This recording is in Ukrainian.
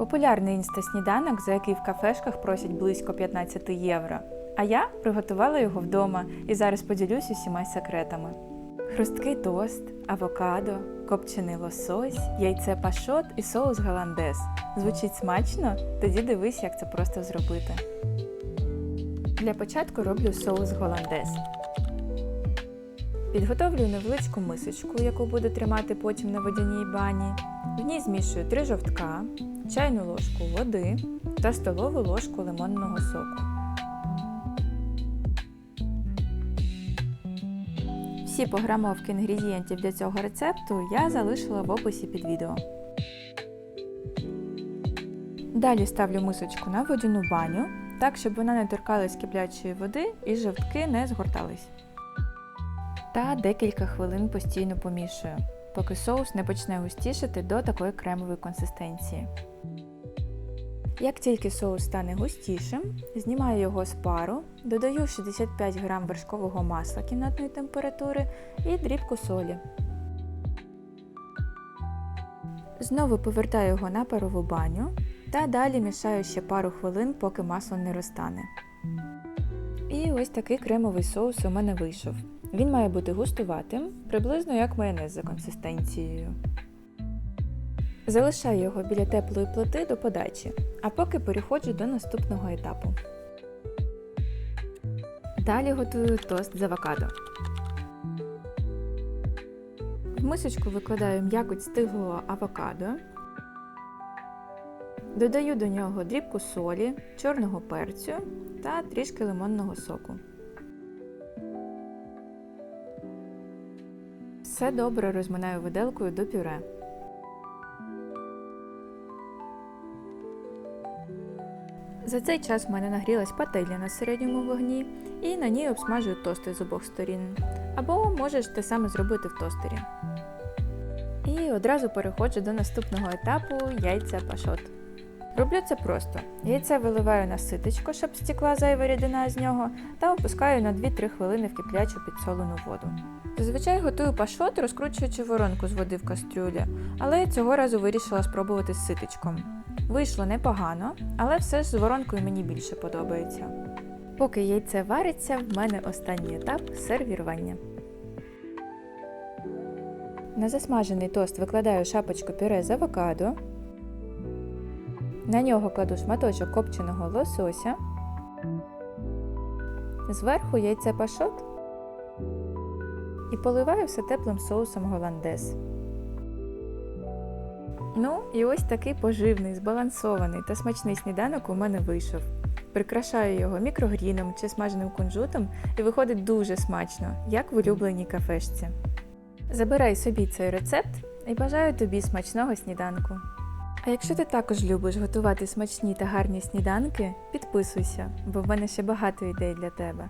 Популярний інста-сніданок, за який в кафешках просять близько 15 євро. А я приготувала його вдома і зараз поділюсь усіма секретами. Хрусткий тост, авокадо, копчений лосось, яйце пашот і соус голландез. Звучить смачно? Тоді дивись, як це просто зробити. Для початку роблю соус голландез. Підготовлю невеличку мисочку, яку буду тримати потім на водяній бані. В ній змішую 3 жовтка, чайну ложку води та столову ложку лимонного соку. Всі пограмовки інгредієнтів для цього рецепту я залишила в описі під відео. Далі ставлю мисочку на водяну баню, так щоб вона не торкалась киплячої води і жовтки не згортались. Та декілька хвилин постійно помішую, поки соус не почне густішати до такої кремової консистенції. Як тільки соус стане густішим, знімаю його з пару, додаю 65 г вершкового масла кімнатної температури і дрібку солі. Знову повертаю його на парову баню та далі мішаю ще пару хвилин, поки масло не розтане. І ось такий кремовий соус у мене вийшов. Він має бути густуватим, приблизно як майонез за консистенцією. Залишаю його біля теплої плити до подачі, а поки переходжу до наступного етапу. Далі готую тост з авокадо. В мисочку викладаю м'якоть стиглого авокадо. Додаю до нього дрібку солі, чорного перцю та трішки лимонного соку. Все добре розминаю виделкою до пюре. За цей час в мене нагрілась пательня на середньому вогні і на ній обсмажую тости з обох сторін. Або можеш те саме зробити в тостері. І одразу переходжу до наступного етапу яйця пашот. Роблю це просто. Яйце виливаю на ситочко, щоб стекла зайва рідина з нього, та опускаю на 2-3 хвилини в киплячу підсолену воду. Зазвичай готую пашот, розкручуючи воронку з води в кастрюлі, але цього разу вирішила спробувати з ситочком. Вийшло непогано, але все ж з воронкою мені більше подобається. Поки яйце вариться, в мене останній етап сервірування. На засмажений тост викладаю шапочку пюре з авокадо. На нього кладу шматочок копченого лосося. Зверху яйце пашот і поливаю все теплим соусом голландез. Ну, і ось такий поживний, збалансований та смачний сніданок у мене вийшов. Прикрашаю його мікрогріном чи смаженим кунжутом і виходить дуже смачно, як в улюбленій кафешці. Забирай собі цей рецепт і бажаю тобі смачного сніданку. А якщо ти також любиш готувати смачні та гарні сніданки, підписуйся, бо в мене ще багато ідей для тебе.